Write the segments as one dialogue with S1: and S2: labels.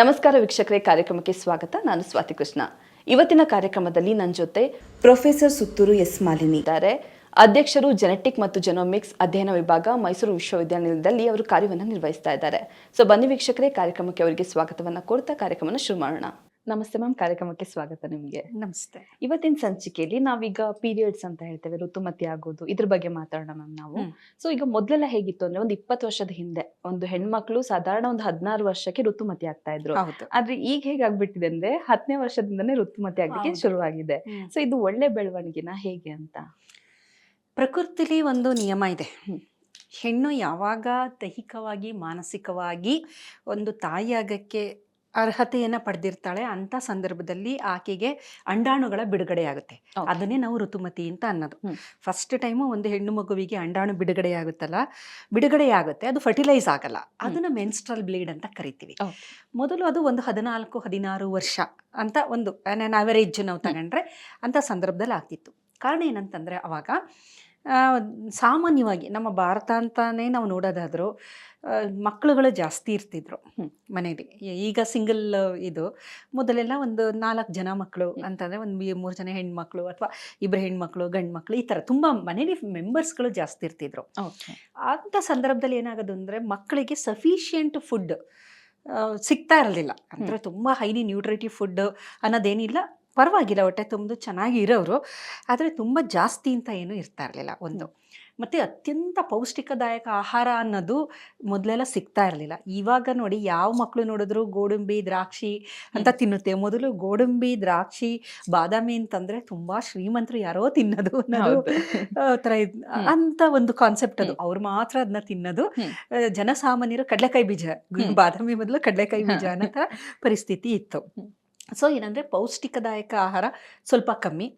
S1: ನಮಸ್ಕಾರ ವೀಕ್ಷಕರೇ, ಕಾರ್ಯಕ್ರಮಕ್ಕೆ ಸ್ವಾಗತ. ನಾನು ಸ್ವಾತಿ ಕೃಷ್ಣ. ಇವತ್ತಿನ ಕಾರ್ಯಕ್ರಮದಲ್ಲಿ ನನ್ನ ಜೊತೆ ಪ್ರೊಫೆಸರ್ ಸುತ್ತೂರು ಎಸ್ ಮಾಲಿನಿ ಇದ್ದಾರೆ. ಅಧ್ಯಕ್ಷರು ಜೆನೆಟಿಕ್ ಮತ್ತು ಜೆನೋಮಿಕ್ಸ್ ಅಧ್ಯಯನ ವಿಭಾಗ ಮೈಸೂರು ವಿಶ್ವವಿದ್ಯಾನಿಲಯದಲ್ಲಿ ಅವರು ಕಾರ್ಯವನ್ನು ನಿರ್ವಹಿಸ್ತಾ ಇದ್ದಾರೆ. ಸೊ ಬನ್ನಿ ವೀಕ್ಷಕರೇ, ಕಾರ್ಯಕ್ರಮಕ್ಕೆ ಅವರಿಗೆ ಸ್ವಾಗತವನ್ನು ಕೋರ್ತಾ ಕಾರ್ಯಕ್ರಮನ ಶುರು ಮಾಡೋಣ. ನಮಸ್ತೆ ಮ್ಯಾಮ್ ಕಾರ್ಯಕ್ರಮಕ್ಕೆ ಸ್ವಾಗತ ನಿಮಗೆ.
S2: ನಮಸ್ತೆ.
S1: ಇವತ್ತಿನ ಸಂಚಿಕೆಯಲ್ಲಿ ನಾವೀಗ ಪೀರಿಯಡ್ಸ್ ಅಂತ ಹೇಳ್ತೇವೆ ಋತುಮತಿ ಆಗೋದು ಇದ್ರ ಬಗ್ಗೆ ಮಾತಾಡೋಣ ಮ್ಯಾಮ್ ನಾವು. ಸೊ ಈಗ ಮೊದಲೆಲ್ಲ ಹೇಗಿತ್ತು ಅಂದ್ರೆ ಒಂದು ಇಪ್ಪತ್ತು ವರ್ಷದ ಹಿಂದೆ ಒಂದು ಹೆಣ್ಮಕ್ಳು ಸಾಧಾರಣ ಒಂದು ಹದಿನಾರು ವರ್ಷಕ್ಕೆ ಋತುಮತಿ ಆಗ್ತಾ ಇದ್ರು. ಆದ್ರೆ ಈಗ ಹೇಗಾಗ್ಬಿಟ್ಟಿದೆ ಅಂದ್ರೆ ಹತ್ತನೇ ವರ್ಷದಿಂದನೇ ಋತುಮತಿ ಆಗ್ಲಿಕ್ಕೆ. ಶುರುವಾಗಿದೆ. ಸೊ ಇದು ಒಳ್ಳೆ ಬೆಳವಣಿಗೆನ ಹೇಗೆ ಅಂತ?
S2: ಪ್ರಕೃತಿಲಿ ಒಂದು ನಿಯಮ ಇದೆ. ಹೆಣ್ಣು ಯಾವಾಗ ದೈಹಿಕವಾಗಿ ಮಾನಸಿಕವಾಗಿ ಒಂದು ತಾಯಿಯಾಗಕ್ಕೆ ಅರ್ಹತೆಯನ್ನ ಪಡೆದಿರ್ತಾಳೆ ಅಂತ ಸಂದರ್ಭದಲ್ಲಿ ಆಕೆಗೆ ಅಂಡಾಣುಗಳ ಬಿಡುಗಡೆ ಆಗುತ್ತೆ ಅದನ್ನೇ ನಾವು ಋತುಮತಿ ಅಂತ ಅನ್ನೋದು. ಫಸ್ಟ್ ಟೈಮು ಒಂದು ಹೆಣ್ಣು ಮಗುವಿಗೆ ಅಂಡಾಣು ಬಿಡುಗಡೆ ಆಗುತ್ತಲ್ಲ ಬಿಡುಗಡೆ ಆಗುತ್ತೆ ಅದು ಫರ್ಟಿಲೈಸ್ ಆಗಲ್ಲ. ಅದನ್ನ ಮೆನ್ಸ್ಟ್ರಲ್ ಬ್ಲೀಡ್ ಅಂತ ಕರಿತೀವಿ. ಮೊದಲು ಅದು ಒಂದು ಹದಿನಾಲ್ಕು ಹದಿನಾರು ವರ್ಷ ಅಂತ ಒಂದು ಅವರೇಜ್ ನಾವು ತಗೊಂಡ್ರೆ ಅಂತ ಸಂದರ್ಭದಲ್ಲಿ ಆಗ್ತಿತ್ತು. ಕಾರಣ ಏನಂತಂದ್ರೆ ಅವಾಗ ಸಾಮಾನ್ಯವಾಗಿ ನಮ್ಮ ಭಾರತ ಅಂತಾನೆ ನಾವು ನೋಡೋದಾದರೂ ಮಕ್ಕಳುಗಳು ಜಾಸ್ತಿ ಇರ್ತಿದ್ರು
S1: ಮನೆಯಲ್ಲಿ.
S2: ಮನೇಲಿ ಈಗ ಸಿಂಗಲ್ ಇದು ಮೊದಲೆಲ್ಲ ಒಂದು ನಾಲ್ಕು ಜನ ಮಕ್ಕಳು
S1: ಅಂತಂದರೆ
S2: ಅಂತಂದ್ರೆ ಒಂದು ಮೂರು ಜನ ಹೆಣ್ಮಕ್ಳು ಅಥವಾ ಇಬ್ಬರು ಹೆಣ್ಮಕ್ಳು ಗಂಡು ಮಕ್ಕಳು ಈ ಥರ ತುಂಬ ಮನೇಲಿ ಮೆಂಬರ್ಸ್ಗಳು ಜಾಸ್ತಿ ಇರ್ತಿದ್ರು. ಅಂಥ ಸಂದರ್ಭದಲ್ಲಿ ಏನಾಗೋದು ಅಂದರೆ ಮಕ್ಕಳಿಗೆ ಸಫಿಷಿಯೆಂಟ್ ಫುಡ್ ಸಿಗ್ತಾ ಇರಲಿಲ್ಲ. ಅಂದರೆ ತುಂಬ ಹೈಲಿ ನ್ಯೂಟ್ರಿಟಿವ್ ಫುಡ್ ಅನ್ನೋದೇನಿಲ್ಲ. ಪರವಾಗಿಲ್ಲ ಹೊಟ್ಟೆ ತುಂಬ ಚೆನ್ನಾಗಿ ಇರೋರು ಆದರೆ ತುಂಬ ಜಾಸ್ತಿ ಅಂತ ಏನೂ ಇರ್ತಾ ಇರಲಿಲ್ಲ ಒಂದು. ಮತ್ತು ಅತ್ಯಂತ ಪೌಷ್ಟಿಕದಾಯಕ ಆಹಾರ ಅನ್ನೋದು ಮೊದಲೆಲ್ಲ ಸಿಗ್ತಾ ಇರಲಿಲ್ಲ. ಇವಾಗ ನೋಡಿ ಯಾವ ಮಕ್ಕಳು ನೋಡಿದ್ರು ಗೋಡಂಬಿ ದ್ರಾಕ್ಷಿ ಅಂತ ತಿನ್ನುತ್ತೆ. ಮೊದಲು ಗೋಡಂಬಿ ದ್ರಾಕ್ಷಿ ಬಾದಾಮಿ ಅಂತಂದರೆ ತುಂಬ ಶ್ರೀಮಂತರು ಯಾರೋ ತಿನ್ನೋದು ಅನ್ನೋದು ಥರ ಅಂತ ಒಂದು ಕಾನ್ಸೆಪ್ಟ್ ಅದು. ಅವ್ರು ಮಾತ್ರ ಅದನ್ನ ತಿನ್ನೋದು. ಜನಸಾಮಾನ್ಯರು ಕಡಲೆಕಾಯಿ ಬೀಜ. ಬಾದಾಮಿ ಬದಲು ಕಡಲೆಕಾಯಿ ಬೀಜ. ಅನ್ನೋ ಥರ ಪರಿಸ್ಥಿತಿ ಇತ್ತು. ಸೊ ಏನಂದರೆ ಪೌಷ್ಟಿಕದಾಯಕ ಆಹಾರ ಸ್ವಲ್ಪ ಕಮ್ಮಿ,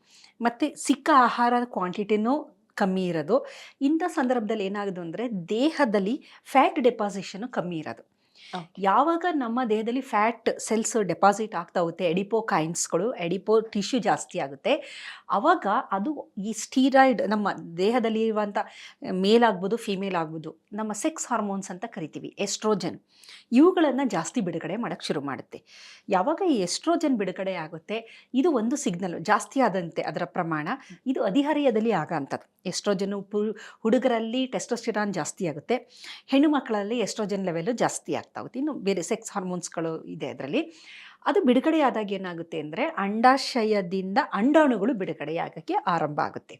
S2: ಮತ್ತು ಸಿಕ್ಕ ಆಹಾರದ ಕ್ವಾಂಟಿಟಿನೂ ಕಮ್ಮಿ ಇರೋದು. ಇಂಥ ಸಂದರ್ಭದಲ್ಲಿ ಏನಾಗೋದು ಅಂದರೆ ದೇಹದಲ್ಲಿ ಫ್ಯಾಟ್ ಡೆಪಾಸಿಷನು ಕಮ್ಮಿ ಇರೋದು. ಯಾವಾಗ ನಮ್ಮ ದೇಹದಲ್ಲಿ ಫ್ಯಾಟ್ ಸೆಲ್ಸ್ ಡೆಪಾಸಿಟ್ ಆಗ್ತಾ ಹೋಗುತ್ತೆ ಎಡಿಪೋ ಕಾಯಿನ್ಸ್ಗಳು ಎಡಿಪೋ ಟಿಶ್ಯೂ ಜಾಸ್ತಿ ಆಗುತ್ತೆ ಆವಾಗ ಅದು ಈ ಸ್ಟೀರಾಯ್ಡ್ ನಮ್ಮ ದೇಹದಲ್ಲಿ ಇರುವಂಥ ಮೇಲ್ ಆಗ್ಬೋದು ಫಿಮೇಲ್ ಆಗ್ಬೋದು ನಮ್ಮ ಸೆಕ್ಸ್ ಹಾರ್ಮೋನ್ಸ್ ಅಂತ ಕರಿತೀವಿ, ಎಸ್ಟ್ರೋಜನ್. ಇವುಗಳನ್ನು ಜಾಸ್ತಿ ಬಿಡುಗಡೆ ಮಾಡೋಕ್ಕೆ ಶುರು ಮಾಡುತ್ತೆ. ಯಾವಾಗ ಈ ಎಸ್ಟ್ರೋಜನ್ ಬಿಡುಗಡೆ ಆಗುತ್ತೆ, ಇದು ಒಂದು ಸಿಗ್ನಲ್ ಜಾಸ್ತಿ ಆದಂತೆ ಅದರ ಪ್ರಮಾಣ, ಇದು ಹದಿಹರೆಯದಲ್ಲಿ ಆಗ ಅಂಥದ್ದು. ಎಸ್ಟ್ರೋಜನ್ ಹುಡುಗರಲ್ಲಿ ಟೆಸ್ಟೋಸ್ಟಿರಾನ್ ಜಾಸ್ತಿ ಆಗುತ್ತೆ, ಹೆಣ್ಣು ಮಕ್ಕಳಲ್ಲಿ ಎಸ್ಟ್ರೋಜನ್ ಲೆವೆಲು ಜಾಸ್ತಿ ಆಗ್ತಾ ಹೋಗುತ್ತೆ ಇನ್ನು ಬೇರೆ ಸೆಕ್ಸ್ ಹಾರ್ಮೋನ್ಸ್ಗಳು ಇದೆ ಅದರಲ್ಲಿ. ಅದು ಬಿಡುಗಡೆಯಾದಾಗ ಏನಾಗುತ್ತೆ ಅಂದರೆ ಅಂಡಾಶಯದಿಂದ ಅಂಡಾಣುಗಳು ಬಿಡುಗಡೆಯಾಗೋಕ್ಕೆ ಆರಂಭ ಆಗುತ್ತೆ.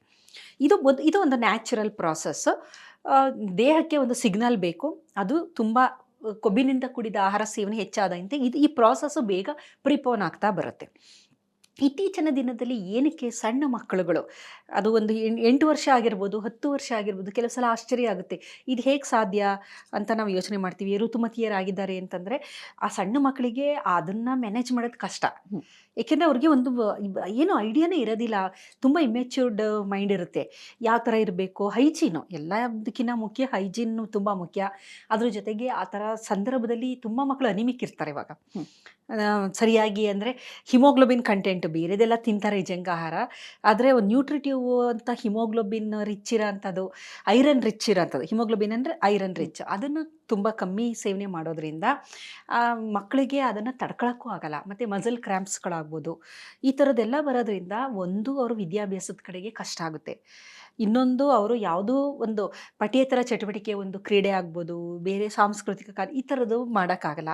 S2: ಇದು ಇದು ಒಂದು ನ್ಯಾಚುರಲ್ ಪ್ರಾಸೆಸ್ಸು ದೇಹಕ್ಕೆ ಒಂದು ಸಿಗ್ನಲ್ ಬೇಕು. ಅದು ತುಂಬ, ಕೊಬ್ಬಿನಿಂದ ಕೂಡಿದ ಆಹಾರ ಸೇವನೆ ಹೆಚ್ಚಾದಂತೆ ಇದು ಈ ಪ್ರಾಸೆಸ್ಸು ಬೇಗ ಪ್ರಿಪೋನ್ ಆಗ್ತಾ ಬರುತ್ತೆ. ಇತ್ತೀಚಿನ ದಿನದಲ್ಲಿ ಏನಕ್ಕೆ ಸಣ್ಣ ಮಕ್ಕಳುಗಳು, ಅದು ಒಂದು ಎಂಟು ವರ್ಷ ಆಗಿರ್ಬೋದು, ಹತ್ತು ವರ್ಷ ಆಗಿರ್ಬೋದು, ಕೆಲವು ಸಲ ಆಶ್ಚರ್ಯ ಆಗುತ್ತೆ ಇದು ಹೇಗೆ ಸಾಧ್ಯ ಅಂತ ನಾವು ಯೋಚನೆ ಮಾಡ್ತೀವಿ ಋತುಮತಿಯರಾಗಿದ್ದಾರೆ ಅಂತಂದರೆ, ಆ ಸಣ್ಣ ಮಕ್ಕಳಿಗೆ ಅದನ್ನು ಮ್ಯಾನೇಜ್ ಮಾಡೋದು ಕಷ್ಟ. ಏಕೆಂದರೆ ಅವ್ರಿಗೆ ಒಂದು ಏನು ಐಡಿಯಾನೇ ಇರೋದಿಲ್ಲ. ತುಂಬ ಇಮ್ಯಾಚ್ಯೂರ್ಡ್ ಮೈಂಡ್ ಇರುತ್ತೆ. ಯಾವ ಥರ ಇರಬೇಕು? ಹೈಜೀನು ಎಲ್ಲದಕ್ಕಿಂತ ಮುಖ್ಯ ಹೈಜೀನು ತುಂಬ ಮುಖ್ಯ. ಅದ್ರ ಜೊತೆಗೆ ಆ ಥರ ಸಂದರ್ಭದಲ್ಲಿ ತುಂಬ ಮಕ್ಕಳು ಅನಿಮಿಕ್ ಇರ್ತಾರೆ ಇವಾಗ. ಸರಿಯಾಗಿ ಅಂದರೆ ಹಿಮೋಗ್ಲೋಬಿನ್ ಕಂಟೆಂಟ್ ಬೇರೆದೆಲ್ಲ ತಿಂತಾರೆ ಈ ಜಂಗ ಆಹಾರ ಆದರೆ ಒಂದು ನ್ಯೂಟ್ರಿಟಿವ್ ಅಂತ ಹಿಮೋಗ್ಲೋಬಿನ್ ರಿಚ್ ಇರೋ ಅಂಥದ್ದು ಐರನ್ ರಿಚ್ ಇರೋಂಥದ್ದು. ಹಿಮೋಗ್ಲೋಬಿನ್ ಅಂದರೆ ಐರನ್ ರಿಚ್ ಅದನ್ನು ತುಂಬ ಕಮ್ಮಿ ಸೇವನೆ ಮಾಡೋದ್ರಿಂದ ಮಕ್ಕಳಿಗೆ ಅದನ್ನು ತಡ್ಕೊಳಕ್ಕೂ ಆಗಲ್ಲ. ಮತ್ತು ಮಜಲ್ ಕ್ರ್ಯಾಂಪ್ಸ್ಗಳಾಗ್ಬೋದು, ಈ ಥರದ್ದೆಲ್ಲ ಬರೋದ್ರಿಂದ ಒಂದು ಅವರು ವಿದ್ಯಾಭ್ಯಾಸದ ಕಡೆಗೆ ಕಷ್ಟ ಆಗುತ್ತೆ. ಇನ್ನೊಂದು ಅವರು ಯಾವುದೋ ಒಂದು ಪಠ್ಯೇತರ ಚಟುವಟಿಕೆ ಒಂದು ಕ್ರೀಡೆ ಆಗ್ಬೋದು, ಬೇರೆ ಸಾಂಸ್ಕೃತಿಕ ಕಾರ್ಯ ಈ ಥರದ್ದು ಮಾಡೋಕ್ಕಾಗಲ್ಲ.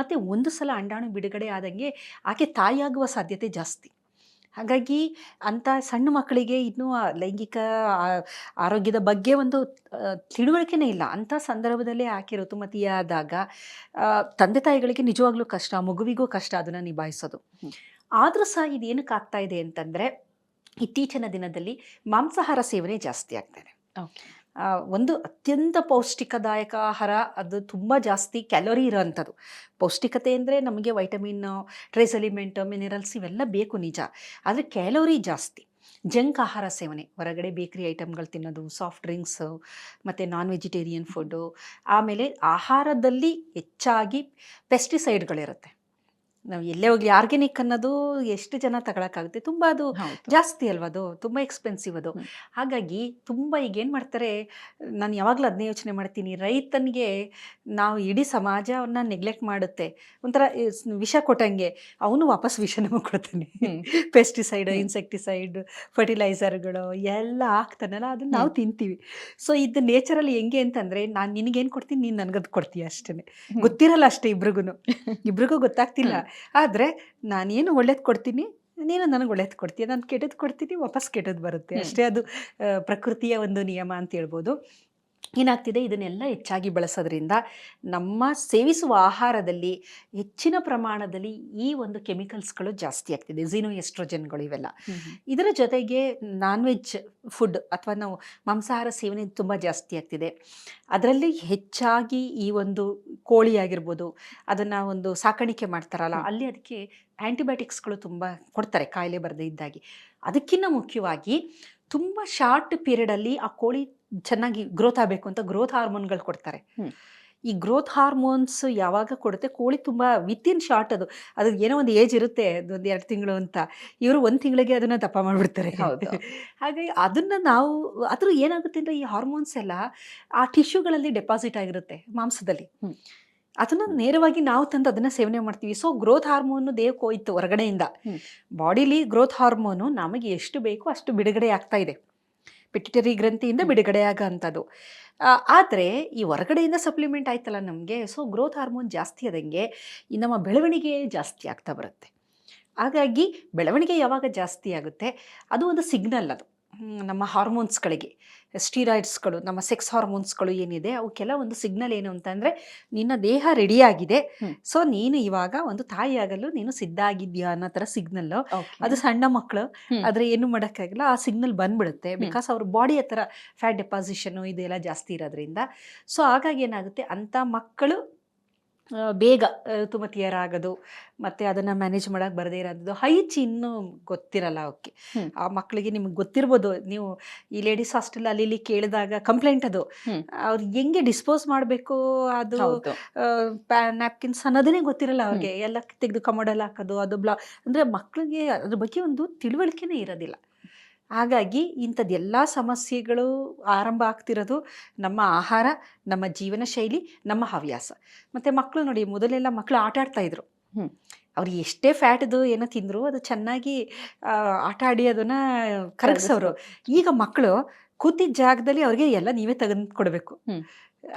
S2: ಮತ್ತು ಒಂದು ಸಲ ಅಂಡಾಣು ಬಿಡುಗಡೆ ಆದಂಗೆ ಆಕೆ ತಾಯಿಯಾಗುವ ಸಾಧ್ಯತೆ ಜಾಸ್ತಿ. ಹಾಗಾಗಿ ಅಂಥ ಸಣ್ಣ ಮಕ್ಕಳಿಗೆ ಇನ್ನೂ ಲೈಂಗಿಕ ಆರೋಗ್ಯದ ಬಗ್ಗೆ ಒಂದು ತಿಳುವಳಿಕೆನೇ ಇಲ್ಲ. ಅಂಥ ಸಂದರ್ಭದಲ್ಲಿ ಆಕೆ ಋತುಮತಿಯಾದಾಗ ತಂದೆ ತಾಯಿಗಳಿಗೆ ನಿಜವಾಗ್ಲೂ ಕಷ್ಟ ಮಗುವಿಗೂ ಕಷ್ಟ ಅದನ್ನು ನಿಭಾಯಿಸೋದು. ಆದರೂ ಸಹ ಇದೇನಕ್ಕೆ ಆಗ್ತಾ ಇದೆ ಅಂತಂದರೆ ಇತ್ತೀಚಿನ ದಿನದಲ್ಲಿ ಮಾಂಸಾಹಾರ ಸೇವನೆ ಜಾಸ್ತಿ ಆಗ್ತಾ ಇದೆ.
S1: Okay.
S2: ಆ, ಒಂದು ಅತ್ಯಂತ ಪೌಷ್ಟಿಕದಾಯಕ ಆಹಾರ, ಅದು ತುಂಬ ಜಾಸ್ತಿ ಕ್ಯಾಲೋರಿ ಇರೋವಂಥದ್ದು ಪೌಷ್ಟಿಕತೆ ಅಂದರೆ ನಮಗೆ ವೈಟಮಿನ್ ಟ್ರೇಸ್ ಎಲಿಮೆಂಟ್ ಮಿನರಲ್ಸ್ ಇವೆಲ್ಲ ಬೇಕು ನಿಜ. ಆದರೆ ಕ್ಯಾಲೋರಿ ಜಾಸ್ತಿ. ಜಂಕ್ ಆಹಾರ ಸೇವನೆ, ಹೊರಗಡೆ ಬೇಕ್ರಿ ಐಟಮ್ಗಳು ತಿನ್ನೋದು, ಸಾಫ್ಟ್ ಡ್ರಿಂಕ್ಸ್, ಮತ್ತು ನಾನ್ ವೆಜಿಟೇರಿಯನ್ ಫುಡ್ಡು, ಆಮೇಲೆ ಆಹಾರದಲ್ಲಿ ಹೆಚ್ಚಾಗಿ ಪೆಸ್ಟಿಸೈಡ್ಗಳಿರುತ್ತೆ. ನಾವು ಎಲ್ಲೇ ಹೋಗ್ಲಿ ಆರ್ಗ್ಯಾನಿಕ್ ಅನ್ನೋದು ಎಷ್ಟು ಜನ ತಗೊಳಕ್ಕಾಗುತ್ತೆ? ತುಂಬ ಅದು ಜಾಸ್ತಿ ಅಲ್ವಾ ಅದು? ತುಂಬ ಎಕ್ಸ್ಪೆನ್ಸಿವ್ ಅದು. ಹಾಗಾಗಿ ತುಂಬ ಈಗ ಏನು ಮಾಡ್ತಾರೆ ನಾನು ಯಾವಾಗಲೂ ಅದನ್ನೇ ಯೋಚನೆ ಮಾಡ್ತೀನಿ. ರೈತನಿಗೆ ನಾವು ಇಡೀ ಸಮಾಜವನ್ನ ನೆಗ್ಲೆಕ್ಟ್ ಮಾಡುತ್ತೆ. ಒಂಥರ ಇಸ್- ವಿಷ ಕೊಟ್ಟಂಗೆ ಅವನು ವಾಪಸ್ ವಿಷ ನಮಗೆ ಕೊಡ್ತಾನೆ. ಪೆಸ್ಟಿಸೈಡ್. ಇನ್ಸೆಕ್ಟಿಸೈಡ್ ಫರ್ಟಿಲೈಸರ್ಗಳು ಎಲ್ಲ ಹಾಕ್ತಾನಲ್ಲ ಅದನ್ನ ನಾವು ತಿಂತೀವಿ. ಸೊ ಇದು ನೇಚರಲ್ಲಿ ಹೆಂಗೆ ಅಂತಂದ್ರೆ ನಾನು ನಿನಗೇನು ಕೊಡ್ತೀನಿ ನೀನು ನನಗದು ಕೊಡ್ತೀಯ ಅಷ್ಟೇ. ಗೊತ್ತಿರಲ್ಲ ಅಷ್ಟೇ ಇಬ್ರಿಗೂ ಇಬ್ರಿಗೂ ಗೊತ್ತಾಗ್ತಿಲ್ಲ. ಆದ್ರೆ ನಾನೇನು ಒಳ್ಳೇದು ಕೊಡ್ತೀನಿ ನೀನು ನನಗೆ ಒಳ್ಳೇದು ಕೊಡ್ತೀಯ ನಾನು ಕೆಟ್ಟದ್ದು ಕೊಡ್ತೀನಿ ವಾಪಸ್ ಕೆಟ್ಟದ್ದು ಬರುತ್ತೆ. ಅಷ್ಟೇ ಅದು ಪ್ರಕೃತಿಯ ಒಂದು ನಿಯಮ ಅಂತ ಹೇಳ್ಬೋದು. ಏನಾಗ್ತಿದೆ? ಇದನ್ನೆಲ್ಲ ಹೆಚ್ಚಾಗಿ ಬಳಸೋದ್ರಿಂದ ನಮ್ಮ ಸೇವಿಸುವ ಆಹಾರದಲ್ಲಿ ಹೆಚ್ಚಿನ ಪ್ರಮಾಣದಲ್ಲಿ ಈ ಒಂದು ಕೆಮಿಕಲ್ಸ್ಗಳು ಜಾಸ್ತಿ ಆಗ್ತಿದೆ. ಝೀನೋ ಎಸ್ಟ್ರೋಜನ್ಗಳು ಇವೆಲ್ಲ. ಇದರ ಜೊತೆಗೆ ನಾನ್ ವೆಜ್ ಫುಡ್ ಅಥವಾ ನಾವು ಮಾಂಸಾಹಾರ ಸೇವನೆ ತುಂಬ ಜಾಸ್ತಿ ಆಗ್ತಿದೆ. ಅದರಲ್ಲಿ ಹೆಚ್ಚಾಗಿ ಈ ಒಂದು ಕೋಳಿ ಆಗಿರ್ಬೋದು ಅದನ್ನು ಒಂದು ಸಾಕಾಣಿಕೆ ಮಾಡ್ತಾರಲ್ಲ ಅಲ್ಲಿ ಅದಕ್ಕೆ ಆ್ಯಂಟಿಬಯೋಟಿಕ್ಸ್ಗಳು ತುಂಬ ಕೊಡ್ತಾರೆ ಕಾಯಿಲೆ ಬರದೇ ಇದ್ದಾಗಿ. ಅದಕ್ಕಿಂತ ಮುಖ್ಯವಾಗಿ ತುಂಬ ಶಾರ್ಟ್ ಪೀರಿಯಡಲ್ಲಿ ಆ ಕೋಳಿ ಚೆನ್ನಾಗಿ ಗ್ರೋತ್ ಆಗಬೇಕು ಅಂತ ಗ್ರೋತ್ ಹಾರ್ಮೋನ್ಗಳು ಕೊಡ್ತಾರೆ. ಈ ಗ್ರೋತ್ ಹಾರ್ಮೋನ್ಸ್ ಯಾವಾಗ ಕೊಡುತ್ತೆ? ಕೋಳಿ ತುಂಬ ವಿತಿನ್ ಶಾರ್ಟ್ ಅದು. ಅದು ಏನೋ ಒಂದು ಏಜ್ ಇರುತ್ತೆ ಒಂದು ಎರಡು ತಿಂಗಳು ಅಂತ. ಇವರು ಒಂದು ತಿಂಗಳಿಗೆ ಅದನ್ನ ದಪ್ಪ ಮಾಡಿಬಿಡ್ತಾರೆ.
S1: ಹೌದು.
S2: ಹಾಗಾಗಿ ಅದನ್ನ ನಾವು ಅದ್ರ ಏನಾಗುತ್ತೆ ಅಂದ್ರೆ ಈ ಹಾರ್ಮೋನ್ಸ್ ಎಲ್ಲ ಆ ಟಿಶ್ಯೂಗಳಲ್ಲಿ ಡೆಪಾಸಿಟ್ ಆಗಿರುತ್ತೆ ಮಾಂಸದಲ್ಲಿ. ಅದನ್ನ ನೇರವಾಗಿ ನಾವು ತಂದು ಅದನ್ನ ಸೇವನೆ ಮಾಡ್ತೀವಿ. ಸೊ ಗ್ರೋತ್ ಹಾರ್ಮೋನು ದೇಹಕ್ಕೆ ಹೋಯ್ತು ಹೊರಗಡೆಯಿಂದ. ಬಾಡಿಲಿ ಗ್ರೋತ್ ಹಾರ್ಮೋನು ನಮಗೆ ಎಷ್ಟು ಬೇಕೋ ಅಷ್ಟು ಬಿಡುಗಡೆ ಆಗ್ತಾ ಇದೆ. ಪಿಟಿಟರಿ ಗ್ರಂಥಿಯಿಂದ ಬಿಡುಗಡೆ ಆಗೋ ಅಂಥದ್ದು ಆದರೆ ಈ ಹೊರಗಡೆಯಿಂದ ಸಪ್ಲಿಮೆಂಟ್ ಆಯ್ತಲ್ಲ ನಮಗೆ. ಸೊ ಗ್ರೋತ್ ಹಾರ್ಮೋನ್ ಜಾಸ್ತಿ ಆದಂಗೆ ಈ ನಮ್ಮ ಬೆಳವಣಿಗೆ ಜಾಸ್ತಿ ಆಗ್ತಾ ಬರುತ್ತೆ. ಹಾಗಾಗಿ ಬೆಳವಣಿಗೆ ಯಾವಾಗ ಜಾಸ್ತಿ ಆಗುತ್ತೆ? ಅದು ಒಂದು ಸಿಗ್ನಲ್ ಅದು. ನಮ್ಮ ಹಾರ್ಮೋನ್ಸ್ಗಳಿಗೆ ಸ್ಟೀರಾಯ್ಡ್ಸ್ಗಳು ನಮ್ಮ ಸೆಕ್ಸ್ ಹಾರ್ಮೋನ್ಸ್ಗಳು ಏನಿದೆ ಅವಕ್ಕೆಲ್ಲ ಒಂದು ಸಿಗ್ನಲ್ ಏನು ಅಂತಂದರೆ ನಿನ್ನ ದೇಹ ರೆಡಿಯಾಗಿದೆ. ಸೊ ನೀನು ಇವಾಗ ಒಂದು ತಾಯಿಯಾಗಲು ನೀನು ಸಿದ್ಧ ಆಗಿದ್ಯಾ ಅನ್ನೋ ಥರ ಸಿಗ್ನಲ್ಲು ಅದು ಸಣ್ಣ ಮಕ್ಕಳು. ಆದರೆ ಏನು ಮಾಡೋಕ್ಕಾಗಲ್ಲ ಆ ಸಿಗ್ನಲ್ ಬಂದ್ಬಿಡುತ್ತೆ. ಬಿಕಾಸ್ ಅವ್ರ ಬಾಡಿ ಹತ್ರ ಫ್ಯಾಟ್ ಡೆಪಾಸಿಷನು ಇದೆಲ್ಲ ಜಾಸ್ತಿ ಇರೋದ್ರಿಂದ ಸೊ ಹಾಗಾಗಿ ಏನಾಗುತ್ತೆ ಅಂಥ ಮಕ್ಕಳು ಬೇಗ ಋತುಮತಿಯರಾಗೋದು ಮತ್ತೆ ಅದನ್ನ ಮ್ಯಾನೇಜ್ ಮಾಡಕ್ ಬರದೇ ಇರೋದು. ಹೈಚ್ ಇನ್ನೂ ಗೊತ್ತಿರಲ್ಲ ಅವಕ್ಕೆ ಆ ಮಕ್ಕಳಿಗೆ ನಿಮ್ಗೆ ಗೊತ್ತಿರ್ಬೋದು. ನೀವು ಈ ಲೇಡೀಸ್ ಹಾಸ್ಟೆಲ್ ಅಲ್ಲಿ ಇಲ್ಲಿ ಕೇಳಿದಾಗ ಕಂಪ್ಲೇಂಟ್ ಅದು. ಅವ್ರು ಹೆಂಗೆ ಡಿಸ್ಪೋಸ್ ಮಾಡಬೇಕು ಅದು ನ್ಯಾಪ್ಕಿನ್ಸ್ ಅನ್ನೋದನ್ನೇ ಗೊತ್ತಿರಲ್ಲ ಅವ್ರಿಗೆ. ಎಲ್ಲ ತೆಗೆದು ಕಮೋಡಲ್ಲಿ ಹಾಕೋದು ಅದು ಬ್ಲಾ ಅಂದ್ರೆ ಮಕ್ಕಳಿಗೆ ಅದ್ರ ಬಗ್ಗೆ ಒಂದು ತಿಳುವಳಿಕೆನೇ ಇರೋದಿಲ್ಲ. ಹಾಗಾಗಿ ಇಂಥದ್ದೆಲ್ಲ ಸಮಸ್ಯೆಗಳು ಆರಂಭ ಆಗ್ತಿರೋದು ನಮ್ಮ ಆಹಾರ ನಮ್ಮ ಜೀವನ ಶೈಲಿ ನಮ್ಮ ಹವ್ಯಾಸ. ಮತ್ತು ಮಕ್ಕಳು ನೋಡಿ ಮೊದಲೆಲ್ಲ ಮಕ್ಕಳು ಆಟ ಆಡ್ತಾ ಇದ್ರು.
S1: ಹ್ಮ್.
S2: ಅವ್ರು ಎಷ್ಟೇ ಫ್ಯಾಟ್ದು ಏನೋ ತಿಂದರು ಅದು ಚೆನ್ನಾಗಿ ಆಟ ಆಡಿ ಅದನ್ನು ಕರಗಿಸೋರು. ಈಗ ಮಕ್ಕಳು ಕೂತಿದ್ದ ಜಾಗದಲ್ಲಿ ಅವ್ರಿಗೆ ಎಲ್ಲ ನೀವೇ ತೆಗೆದು ಕೊಡಬೇಕು.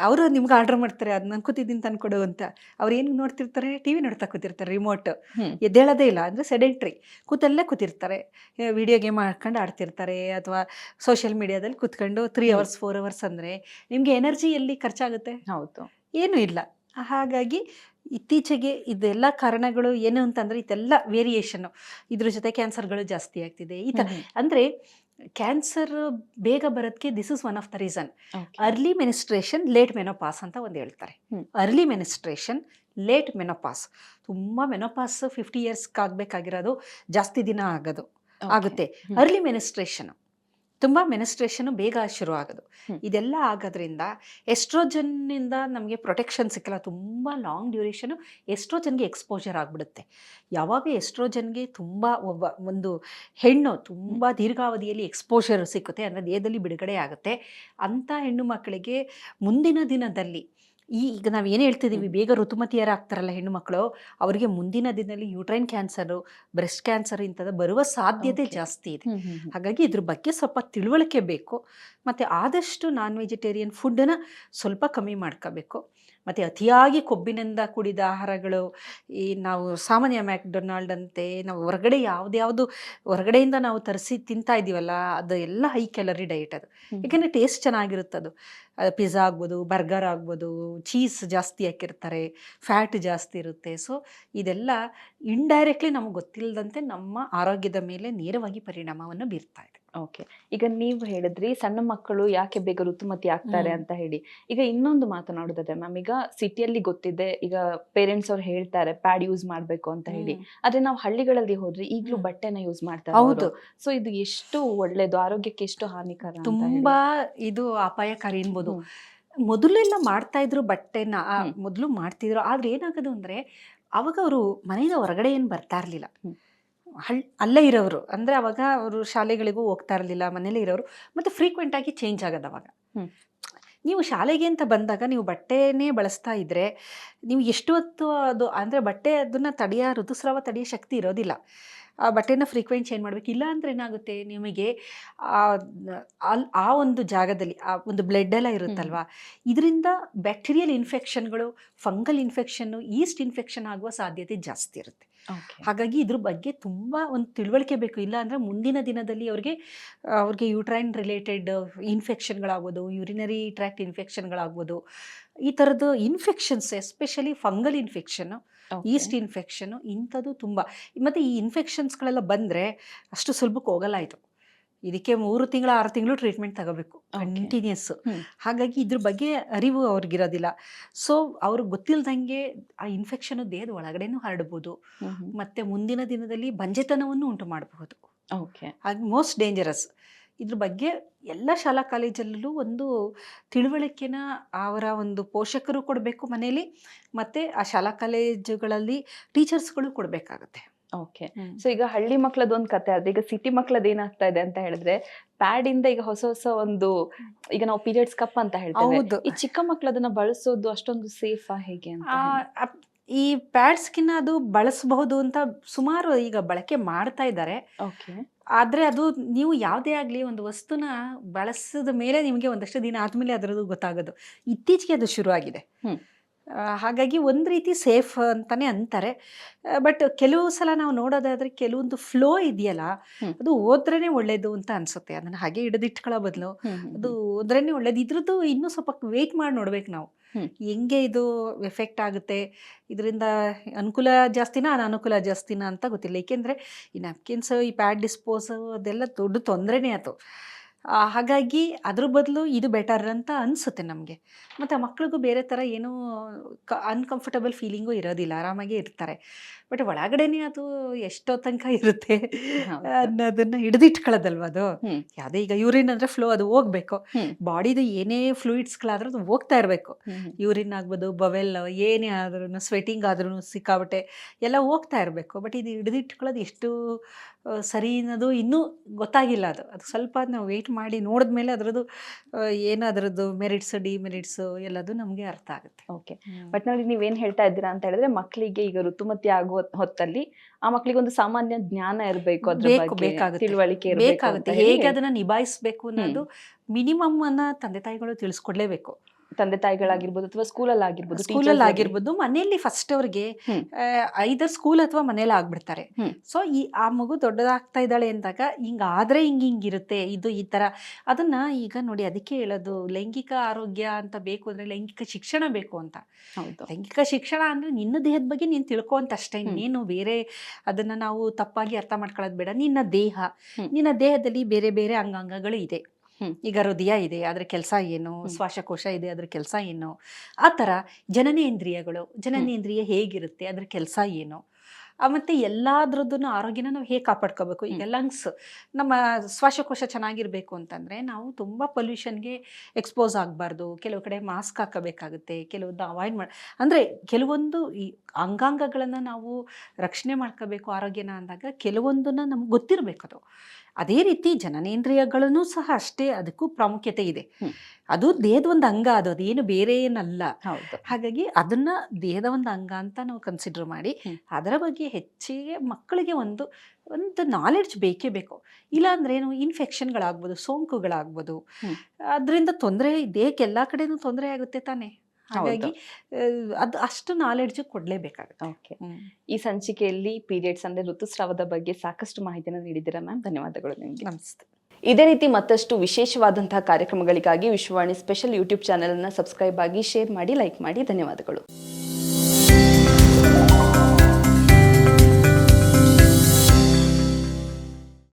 S2: ಅವರು ನಿಮ್ಗೆ ಆರ್ಡರ್ ಮಾಡ್ತಾರೆ ಅದು ನಾನು ಕೂತಿದ್ದೀನಿ ತಂದು ಕೊಡು ಅಂತ. ಅವ್ರು ಏನು ನೋಡ್ತಿರ್ತಾರೆ? ಟಿ ವಿ ನೋಡ್ತಾ ಕೂತಿರ್ತಾರೆ ರಿಮೋಟ್. ಎದ್ದೇಳೋದೇ ಇಲ್ಲ ಅಂದರೆ ಸೆಡೆಂಟ್ರಿ ಕೂತಲ್ಲೇ ಕೂತಿರ್ತಾರೆ. ವಿಡಿಯೋ ಗೇಮ್ ಆಡ್ಕೊಂಡು ಆಡ್ತಿರ್ತಾರೆ ಅಥವಾ ಸೋಷಿಯಲ್ ಮೀಡಿಯಾದಲ್ಲಿ ಕೂತ್ಕೊಂಡು ತ್ರೀ. ಅವರ್ಸ್ ಫೋರ್ ಅವರ್ಸ್ ಅಂದರೆ ನಿಮಗೆ ಎನರ್ಜಿ ಎಲ್ಲಿ ಖರ್ಚಾಗುತ್ತೆ?
S1: ಹೌದು.
S2: ಏನೂ ಇಲ್ಲ. ಹಾಗಾಗಿ ಇತ್ತೀಚೆಗೆ ಇದೆಲ್ಲ ಕಾರಣಗಳು ಏನು ಅಂತಂದ್ರೆ ಇದೆಲ್ಲ ವೇರಿಯೇಷನ್ ಇದ್ರ ಜೊತೆ ಕ್ಯಾನ್ಸರ್ಗಳು ಜಾಸ್ತಿ ಆಗ್ತಿದೆ. ಈ ಥರ. ಅಂದರೆ ಕ್ಯಾನ್ಸರ್ ಬೇಗ ಬರೋದಕ್ಕೆ this is one of the reason. Early menstruation late menopause ಅಂತ ಒಂದು ಹೇಳ್ತಾರೆ. ಅರ್ಲಿ ಮೆನಿಸ್ಟ್ರೇಷನ್ ಲೇಟ್ ಮೆನೋಪಾಸ್ ತುಂಬ ಮೆನೋಪಾಸ್ ಫಿಫ್ಟಿ ಇಯರ್ಸ್ಗೆ ಆಗಬೇಕಾಗಿರೋದು ಜಾಸ್ತಿ ದಿನ ಆಗೋದು. ಆಗುತ್ತೆ ಅರ್ಲಿ ಮೆನಿಸ್ಟ್ರೇಷನ್ ತುಂಬ ಮೆನಿಸ್ಟ್ರೇಷನ್ ಬೇಗ ಶುರು ಆಗೋದು. ಇದೆಲ್ಲ ಆಗೋದ್ರಿಂದ ಎಸ್ಟ್ರೋಜನ್ನಿಂದ ನಮಗೆ ಪ್ರೊಟೆಕ್ಷನ್ ಸಿಕ್ಕಲ್ಲ ತುಂಬ ಲಾಂಗ್ ಡ್ಯೂರೇಷನು ಎಸ್ಟ್ರೋಜನ್ಗೆ ಎಕ್ಸ್ಪೋಜರ್ ಆಗಿಬಿಡುತ್ತೆ. ಯಾವಾಗ ಎಸ್ಟ್ರೋಜನ್ಗೆ ತುಂಬ ಒಬ್ಬ ಒಂದು ಹೆಣ್ಣು ತುಂಬ ದೀರ್ಘಾವಧಿಯಲ್ಲಿ ಎಕ್ಸ್ಪೋಜರ್ ಸಿಕ್ಕುತ್ತೆ ಅಂದರೆ ದೇಹದಲ್ಲಿ ಬಿಡುಗಡೆ ಆಗುತ್ತೆ ಅಂಥ ಹೆಣ್ಣು ಮಕ್ಕಳಿಗೆ ಮುಂದಿನ ದಿನದಲ್ಲಿ ಈ ಈಗ ನಾವು ಏನು ಹೇಳ್ತಿದ್ದೀವಿ ಬೇಗ ಋತುಮತಿಯರಾಗ್ತಾರಲ್ಲ ಹೆಣ್ಣು ಮಕ್ಕಳು ಅವರಿಗೆ ಮುಂದಿನ ದಿನದಲ್ಲಿ ಯೂಟ್ರೈನ್ ಕ್ಯಾನ್ಸರು ಬ್ರೆಸ್ಟ್ ಕ್ಯಾನ್ಸರ್ ಇಂಥದ್ದು ಬರುವ ಸಾಧ್ಯತೆ ಜಾಸ್ತಿ ಇದೆ. ಹಾಗಾಗಿ ಇದ್ರ ಬಗ್ಗೆ ಸ್ವಲ್ಪ ತಿಳುವಳಿಕೆ ಬೇಕು ಮತ್ತು ಆದಷ್ಟು ನಾನ್ ವೆಜಿಟೇರಿಯನ್ ಫುಡ್ಡನ್ನು ಸ್ವಲ್ಪ ಕಮ್ಮಿ ಮಾಡ್ಕೋಬೇಕು. ಮತ್ತು ಅತಿಯಾಗಿ ಕೊಬ್ಬಿನಿಂದ ಕೂಡಿದ ಆಹಾರಗಳು ಈ ನಾವು ಸಾಮಾನ್ಯ ಮ್ಯಾಕ್ಡೊನಾಲ್ಡ್ ಅಂತೆ ನಾವು ಹೊರಗಡೆ ಯಾವುದ್ಯಾವುದು ಹೊರಗಡೆಯಿಂದ ನಾವು ತರಿಸಿ ತಿಂತಾ ಇದ್ದೀವಲ್ಲ ಅದು ಎಲ್ಲ ಹೈ ಕ್ಯಾಲರಿ ಡಯಟ್ ಅದು. ಯಾಕೆಂದರೆ ಟೇಸ್ಟ್ ಚೆನ್ನಾಗಿರುತ್ತೆ ಅದು ಪಿಜ್ಜಾ ಆಗ್ಬೋದು ಬರ್ಗರ್ ಆಗ್ಬೋದು ಚೀಸ್ ಜಾಸ್ತಿ ಹಾಕಿರ್ತಾರೆ ಫ್ಯಾಟ್ ಜಾಸ್ತಿ ಇರುತ್ತೆ. ಸೊ ಇದೆಲ್ಲ ಇಂಡೈರೆಕ್ಟ್ಲಿ ನಮಗೆ ಗೊತ್ತಿಲ್ಲದಂತೆ ನಮ್ಮ ಆರೋಗ್ಯದ ಮೇಲೆ ನೇರವಾಗಿ ಪರಿಣಾಮವನ್ನು ಬೀರ್ತಾ ಇದೆ.
S1: ಓಕೆ ಈಗ ನೀವು ಹೇಳಿದ್ರಿ ಸಣ್ಣ ಮಕ್ಕಳು ಯಾಕೆ ಬೇಗ ಋತುಮತಿ ಆಗ್ತಾರೆ ಅಂತ ಹೇಳಿ. ಈಗ ಇನ್ನೊಂದು ಮಾತನಾಡೋದಾದ್ರೆ ಮ್ಯಾಮ್ ಈಗ ಸಿಟಿಯಲ್ಲಿ ಗೊತ್ತಿದೆ ಈಗ ಪೇರೆಂಟ್ಸ್ ಅವ್ರು ಹೇಳ್ತಾರೆ ಪ್ಯಾಡ್ ಯೂಸ್ ಮಾಡ್ಬೇಕು ಅಂತ ಹೇಳಿ. ಆದ್ರೆ ನಾವು ಹಳ್ಳಿಗಳಲ್ಲಿ ಹೋದ್ರೆ ಈಗ್ಲೂ. ಬಟ್ಟೆನ ಯೂಸ್ ಮಾಡ್ತಾರೆ
S2: ಹೌದು.
S1: ಸೊ ಇದು ಎಷ್ಟು ಒಳ್ಳೇದು ಆರೋಗ್ಯಕ್ಕೆ ಎಷ್ಟು ಹಾನಿಕರ
S2: ತುಂಬಾ ಇದು ಅಪಾಯಕಾರಿ ಅನ್ಬೋದು. ಮೊದಲೆಲ್ಲ ಮಾಡ್ತಾ ಇದ್ರು ಬಟ್ಟೆನ ಮೊದಲು ಮಾಡ್ತಿದ್ರು. ಆದ್ರೆ ಏನಾಗದು ಅಂದ್ರೆ ಅವಾಗ ಅವರು ಮನೆಯಿಂದ ಹೊರಗಡೆ ಏನು ಬರ್ತಾ ಇರಲಿಲ್ಲ. ಹಳ್ ಅಲ್ಲೇ ಇರೋರು ಅಂದರೆ ಅವಾಗ ಅವರು ಶಾಲೆಗಳಿಗೂ ಹೋಗ್ತಾ ಇರಲಿಲ್ಲ ಮನೇಲೇ ಇರೋರು ಮತ್ತು ಫ್ರೀಕ್ವೆಂಟಾಗಿ ಚೇಂಜ್ ಆಗೋದು ಅವಾಗ. ನೀವು ಶಾಲೆಗೆ ಅಂತ ಬಂದಾಗ ನೀವು ಬಟ್ಟೆನೇ ಬಳಸ್ತಾ ಇದ್ದರೆ ನೀವು ಎಷ್ಟು ಹೊತ್ತು ಅದು ಅಂದರೆ ಬಟ್ಟೆ ಅದನ್ನು ತಡೆಯೋ ಋತುಸ್ರಾವ ತಡೆಯೋ ಶಕ್ತಿ ಇರೋದಿಲ್ಲ. ಆ ಬಟ್ಟೆನ ಫ್ರೀಕ್ವೆಂಟ್ ಚೇಂಜ್ ಮಾಡಬೇಕು. ಇಲ್ಲ ಅಂದರೆ ಏನಾಗುತ್ತೆ ನಿಮಗೆ ಆ ಆ ಒಂದು ಜಾಗದಲ್ಲಿ ಆ ಒಂದು ಬ್ಲಡ್ ಎಲ್ಲ ಇರುತ್ತಲ್ವಾ? ಇದರಿಂದ ಬ್ಯಾಕ್ಟೀರಿಯಲ್ ಇನ್ಫೆಕ್ಷನ್ಗಳು ಫಂಗಲ್ ಇನ್ಫೆಕ್ಷನ್ನು ಈಸ್ಟ್ ಇನ್ಫೆಕ್ಷನ್ ಆಗುವ ಸಾಧ್ಯತೆ ಜಾಸ್ತಿ ಇರುತ್ತೆ. ಹಾಗಾಗಿ ಇದ್ರ ಬಗ್ಗೆ ತುಂಬ ಒಂದು ತಿಳುವಳಿಕೆ ಬೇಕು. ಇಲ್ಲ ಅಂದ್ರೆ ಮುಂದಿನ ದಿನದಲ್ಲಿ ಅವ್ರಿಗೆ ಅವ್ರಿಗೆ ಯೂಟ್ರೈನ್ ರಿಲೇಟೆಡ್ ಇನ್ಫೆಕ್ಷನ್ಗಳಾಗ್ಬೋದು ಯೂರಿನರಿ ಟ್ರ್ಯಾಕ್ಟ್ ಇನ್ಫೆಕ್ಷನ್ಗಳಾಗ್ಬೋದು ಈ ಥರದ್ದು infections especially fungal infection yeast infection ಇಂಥದ್ದು ತುಂಬ. ಮತ್ತು ಈ ಇನ್ಫೆಕ್ಷನ್ಸ್ಗಳೆಲ್ಲ ಬಂದರೆ ಅಷ್ಟು ಸುಲಭಕ್ಕೆ ಹೋಗಲ್ಲ ಇದು. ಇದಕ್ಕೆ ಮೂರು ತಿಂಗಳ ಆರು ತಿಂಗಳು ಟ್ರೀಟ್ಮೆಂಟ್ ತಗೋಬೇಕು. ಕಂಟಿನ್ಯೂಸ್ ಹಾಗಾಗಿ ಇದ್ರ ಬಗ್ಗೆ ಅರಿವು ಅವ್ರಿಗಿರೋದಿಲ್ಲ. ಸೊ ಅವ್ರಿಗೆ ಗೊತ್ತಿಲ್ದಂಗೆ ಆ ಇನ್ಫೆಕ್ಷನ್ ದೇಹದ ಒಳಗಡೆನೂ ಹರಡ್ಬೋದು. ಮತ್ತೆ ಮುಂದಿನ ದಿನದಲ್ಲಿ ಬಂಜೆತನವನ್ನು ಉಂಟು ಮಾಡಬಹುದು.
S1: ಓಕೆ
S2: ಹಾಗೆ ಮೋಸ್ಟ್ ಡೇಂಜರಸ್ ಇದ್ರ ಬಗ್ಗೆ ಎಲ್ಲ ಶಾಲಾ ಕಾಲೇಜಲ್ಲೂ ಒಂದು ತಿಳುವಳಿಕೆನ ಅವರ ಒಂದು ಪೋಷಕರು ಕೊಡಬೇಕು ಮನೆಯಲ್ಲಿ ಮತ್ತು ಆ ಶಾಲಾ ಕಾಲೇಜುಗಳಲ್ಲಿ ಟೀಚರ್ಸ್ಗಳು ಕೊಡಬೇಕಾಗತ್ತೆ.
S1: ಓಕೆ. ಸೊ ಈಗ ಹಳ್ಳಿ ಮಕ್ಕಳದ್ದು ಒಂದು ಕತೆ ಆದ್ರೆ ಈಗ ಸಿಟಿ ಮಕ್ಕಳದ್ದು ಏನಾಗ್ತಾ ಇದೆ ಅಂತ ಹೇಳಿದ್ರೆ ಪ್ಯಾಡ್ ಇಂದ ಈಗ ಹೊಸ ಹೊಸ ಒಂದು ಈಗ ನಾವು ಪೀರಿಯಡ್ಸ್ ಕಪ್ ಅಂತ ಹೇಳ್ತೇವೆ. ಈ ಚಿಕ್ಕ ಮಕ್ಕಳು ಅದನ್ನ ಬಳಸೋದು ಅಷ್ಟೊಂದು ಸೇಫಾ ಹೇಗೆ ಅಂತ
S2: ಈ ಪ್ಯಾಡ್ಸ್ಕಿನ್ನ ಅದು ಬಳಸಬಹುದು ಅಂತ ಸುಮಾರು ಈಗ ಬಳಕೆ ಮಾಡ್ತಾ ಇದ್ದಾರೆ.
S1: ಓಕೆ.
S2: ಆದರೆ ಅದು ನೀವು ಯಾವುದೇ ಆಗಲಿ ಒಂದು ವಸ್ತುನ ಬಳಸಿದ ಮೇಲೆ ನಿಮಗೆ ಒಂದಷ್ಟು ದಿನ ಆದಮೇಲೆ ಅದರದ್ದು ಗೊತ್ತಾಗೋದು. ಇತ್ತೀಚೆಗೆ ಅದು ಶುರುವಾಗಿದೆ. ಹಾಗಾಗಿ ಒಂದು ರೀತಿ ಸೇಫ್ ಅಂತಾನೆ ಅಂತಾರೆ. ಬಟ್ ಕೆಲವು ಸಲ ನಾವು ನೋಡೋದಾದ್ರೆ ಕೆಲವೊಂದು ಫ್ಲೋ ಇದೆಯಲ್ಲ ಅದು ಹೋದ್ರೇ ಒಳ್ಳೇದು ಅಂತ ಅನ್ಸುತ್ತೆ. ಅದನ್ನ ಹಾಗೆ ಹಿಡಿದಿಟ್ಕೊಳ್ಳೋ ಬದಲು ಅದು ಹೋದ್ರೇ ಒಳ್ಳೇದು. ಇದ್ರದ್ದು ಇನ್ನೂ ಸ್ವಲ್ಪ ವೇಟ್ ಮಾಡಿ ನೋಡ್ಬೇಕು ನಾವು. ಹೆಂಗೆ ಇದು ಎಫೆಕ್ಟ್ ಆಗುತ್ತೆ? ಇದರಿಂದ ಅನುಕೂಲ ಜಾಸ್ತಿನಾ ಅನಾನುಕೂಲ ಜಾಸ್ತಿನಾ ಅಂತ ಗೊತ್ತಿಲ್ಲ. ಏಕೆಂದರೆ ಈ ನ್ಯಾಪ್ಕಿನ್ಸ್ ಈ ಪ್ಯಾಡ್ ಡಿಸ್ಪೋಸ್ ಅದೆಲ್ಲ ದೊಡ್ಡ ತೊಂದರೆನೇ ಆಯ್ತು ಹಾಗಾಗಿ ಅದ್ರ ಬದಲು ಇದು ಬೆಟರ್ ಅಂತ ಅನಿಸುತ್ತೆ ನಮಗೆ. ಮತ್ತು ಮಕ್ಳಿಗೂ ಬೇರೆ ಥರ ಏನೂ ಕ ಅನ್ಕಂಫರ್ಟಬಲ್ ಫೀಲಿಂಗು ಇರೋದಿಲ್ಲ. ಆರಾಮಾಗೇ ಇರ್ತಾರೆ. ಬಟ್ ಒಳಗಡೆನೆ ಅದು ಎಷ್ಟೋ ತನಕ ಇರುತ್ತೆ ಅನ್ನೋದನ್ನ ಹಿಡಿದಿಟ್ಕೊಳ್ಳೋದಲ್ವ ಅದು. ಯಾವುದೇ ಈಗ ಯೂರಿನ್ ಅಂದ್ರೆ ಫ್ಲೋ ಅದು ಹೋಗ್ಬೇಕು. ಬಾಡಿದು ಏನೇ ಫ್ಲೂಯಿಡ್ಸ್ಗಳಾದ್ರೂ ಅದು ಹೋಗ್ತಾ ಇರಬೇಕು. ಯೂರಿನ್ ಆಗ್ಬೋದು ಬವೆಲ್ ಏನೇ ಆದ್ರೂ ಸ್ವೆಟಿಂಗ್ ಆದ್ರೂ ಸಿಕ್ಕಾಬಟ್ಟೆ ಎಲ್ಲ ಹೋಗ್ತಾ ಇರಬೇಕು. ಬಟ್ ಇದು ಹಿಡಿದಿಟ್ಕೊಳ್ಳೋದು ಎಷ್ಟು ಸರಿ ಅನ್ನೋದು ಇನ್ನೂ ಗೊತ್ತಾಗಿಲ್ಲ ಅದು. ಅದು ಸ್ವಲ್ಪ ನಾವು ವೆಯ್ಟ್ ಮಾಡಿ ನೋಡಿದ್ಮೇಲೆ ಅದರದ್ದು ಏನು ಡಿ ಮೆರಿಟ್ಸ್ ಡಿಮೆರಿಟ್ಸ್ ಎಲ್ಲದು ನಮಗೆ ಅರ್ಥ ಆಗುತ್ತೆ.
S1: ಓಕೆ ಬಟ್ ನೋಡಿ ನೀವೇನು ಹೇಳ್ತಾ ಇದ್ದೀರಾ ಅಂತ ಹೇಳಿದ್ರೆ ಮಕ್ಕಳಿಗೆ ಈಗ ಋತುಮತಿ ಆಗುವ ಹೊತ್ತಲ್ಲಿ ಆ ಮಕ್ಕಳಿಗೆ ಒಂದು ಸಾಮಾನ್ಯ ಜ್ಞಾನ ಇರಬೇಕು ಅದ್ರ ಬಗ್ಗೆ
S2: ಬೇಕಾಗುತ್ತೆ.
S1: ತಿಳುವಳಿಕೆ
S2: ಬೇಕಾಗುತ್ತೆ. ಹೇಗೆ ಅದನ್ನ ನಿಭಾಯಿಸಬೇಕು ಅನ್ನೋದು ಮಿನಿಮಮ್ ಅನ್ನ ತಂದೆ ತಾಯಿಗಳು ತಿಳಿಸ್ಕೊಡ್ಲೇಬೇಕು.
S1: ತಂದೆ ತಾಯಿಗಳಾಗಿರ್ಬೋದು ಅಥವಾ ಸ್ಕೂಲಲ್ಲಿ ಆಗಿರ್ಬೋದು
S2: ಸ್ಕೂಲಲ್ಲಿ ಆಗಿರ್ಬೋದು ಮನೆಯಲ್ಲಿ ಫಸ್ಟ್ ಅವ್ರಿಗೆ. ಐದರ್ ಸ್ಕೂಲ್ ಅಥವಾ ಮನೇಲಿ ಆಗ್ಬಿಡ್ತಾರೆ. ಸೊ ಈ ಆ ಮಗು ದೊಡ್ಡದಾಗ್ತಾ ಇದ್ದಾಳೆ ಅಂದಾಗ ಹಿಂಗಾದ್ರೆ ಹಿಂಗ್ ಹಿಂಗಿರುತ್ತೆ ಇದು ಈ ತರ ಅದನ್ನ ಈಗ ನೋಡಿ ಅದಕ್ಕೆ ಹೇಳೋದು ಲೈಂಗಿಕ ಆರೋಗ್ಯ ಅಂತ ಬೇಕು ಅಂದ್ರೆ ಲೈಂಗಿಕ ಶಿಕ್ಷಣ ಬೇಕು ಅಂತ
S1: ಹೌದು
S2: ಲೈಂಗಿಕ ಶಿಕ್ಷಣ ಅಂದ್ರೆ ನಿನ್ನ ದೇಹದ ಬಗ್ಗೆ ನೀನು ತಿಳ್ಕೊಂತ ಅಷ್ಟೇ. ಇನ್ನೇನು ಬೇರೆ ಅದನ್ನ ನಾವು ತಪ್ಪಾಗಿ ಅರ್ಥ ಮಾಡ್ಕೊಳ್ಳೋದು ಬೇಡ ನಿನ್ನ ದೇಹ. ನಿನ್ನ ದೇಹದಲ್ಲಿ ಬೇರೆ ಬೇರೆ ಅಂಗಾಂಗಗಳು ಇದೆ. ಈಗ ಹೃದಯ ಇದೆ ಅದ್ರ ಕೆಲಸ ಏನು? ಶ್ವಾಸಕೋಶ ಇದೆ ಅದ್ರ ಕೆಲಸ ಏನು? ಆ ಥರ ಜನನೇಂದ್ರಿಯಗಳು ಜನನೇಂದ್ರಿಯ ಹೇಗಿರುತ್ತೆ ಅದ್ರ ಕೆಲಸ ಏನು? ಮತ್ತು ಮತ್ತೆ ಎಲ್ಲಾದ್ರದ್ದು ಆರೋಗ್ಯನ ನಾವು ಹೇಗೆ ಕಾಪಾಡ್ಕೋಬೇಕು? ಈಗ ಲಂಗ್ಸ್ ನಮ್ಮ ಶ್ವಾಸಕೋಶ ಚೆನ್ನಾಗಿರ್ಬೇಕು ಅಂತಂದ್ರೆ ನಾವು ತುಂಬ ಪೊಲ್ಯೂಷನ್ಗೆ ಎಕ್ಸ್ಪೋಸ್ ಆಗಬಾರ್ದು. ಕೆಲವು ಕಡೆ ಮಾಸ್ಕ್ ಹಾಕಬೇಕಾಗುತ್ತೆ ಕೆಲವೊಂದು ಅವಾಯ್ಡ್ ಮಾಡಿ ಅಂದರೆ ಕೆಲವೊಂದು ಈ ಅಂಗಾಂಗಗಳನ್ನು ನಾವು ರಕ್ಷಣೆ ಮಾಡ್ಕೋಬೇಕು ಆರೋಗ್ಯನ ಅಂದಾಗ ಕೆಲವೊಂದನ್ನ ನಮ್ಗೆ ಗೊತ್ತಿರಬೇಕು ಅದು ಅದೇ ರೀತಿ ಜನನೇಂದ್ರಿಯಗಳನ್ನು ಸಹ ಅಷ್ಟೇ ಅದಕ್ಕೂ ಪ್ರಾಮುಖ್ಯತೆ ಇದೆ. ಅದು ದೇಹದ ಒಂದು ಅಂಗ ಅದು ಅದೇನು ಬೇರೆ ಏನಲ್ಲ.
S1: ಹೌದು.
S2: ಹಾಗಾಗಿ ಅದನ್ನ ದೇಹದ ಒಂದು ಅಂಗ ಅಂತ ನಾವು ಕನ್ಸಿಡರ್ ಮಾಡಿ ಅದರ ಬಗ್ಗೆ ಹೆಚ್ಚಿಗೆ ಮಕ್ಕಳಿಗೆ ಒಂದು ಒಂದು ನಾಲೆಡ್ಜ್ ಬೇಕೇ ಬೇಕು. ಇಲ್ಲಾಂದ್ರೆ ಏನು ಇನ್ಫೆಕ್ಷನ್ಗಳಾಗ್ಬೋದು ಸೋಂಕುಗಳಾಗ್ಬೋದು. ಅದರಿಂದ ತೊಂದರೆ ದೇಹಕ್ಕೆ ಎಲ್ಲ ಕಡೆನೂ ತೊಂದರೆ ಆಗುತ್ತೆ ತಾನೇ. ಹಾಗಾಗಿ ಅದು ಅಷ್ಟು ನಾಲೆಡ್ಜ್ ಕೊಡಲೇಬೇಕಾಗುತ್ತೆ.
S1: ಓಕೆ ಈ ಸಂಚಿಕೆಯಲ್ಲಿ ಪೀರಿಯಡ್ಸ್ ಅಂದ್ರೆ ಋತುಸ್ರಾವದ ಬಗ್ಗೆ ಸಾಕಷ್ಟು ಮಾಹಿತಿಯನ್ನು ನೀಡಿದ್ದೀರಾ ಮ್ಯಾಮ್ ಧನ್ಯವಾದಗಳು ನಿಮಗೆ.
S2: ನಮಸ್ತೆ.
S1: ಇದೇ ರೀತಿ ಮತ್ತಷ್ಟು ವಿಶೇಷವಾದಂತಹ ಕಾರ್ಯಕ್ರಮಗಳಿಗಾಗಿ ವಿಶ್ವವಾಣಿ ಸ್ಪೆಷಲ್ ಯೂಟ್ಯೂಬ್ ಚಾನೆಲ್ ಅನ್ನ ಸಬ್ಸ್ಕ್ರೈಬ್ ಆಗಿ ಶೇರ್ ಮಾಡಿ ಲೈಕ್ ಮಾಡಿ. ಧನ್ಯವಾದಗಳು.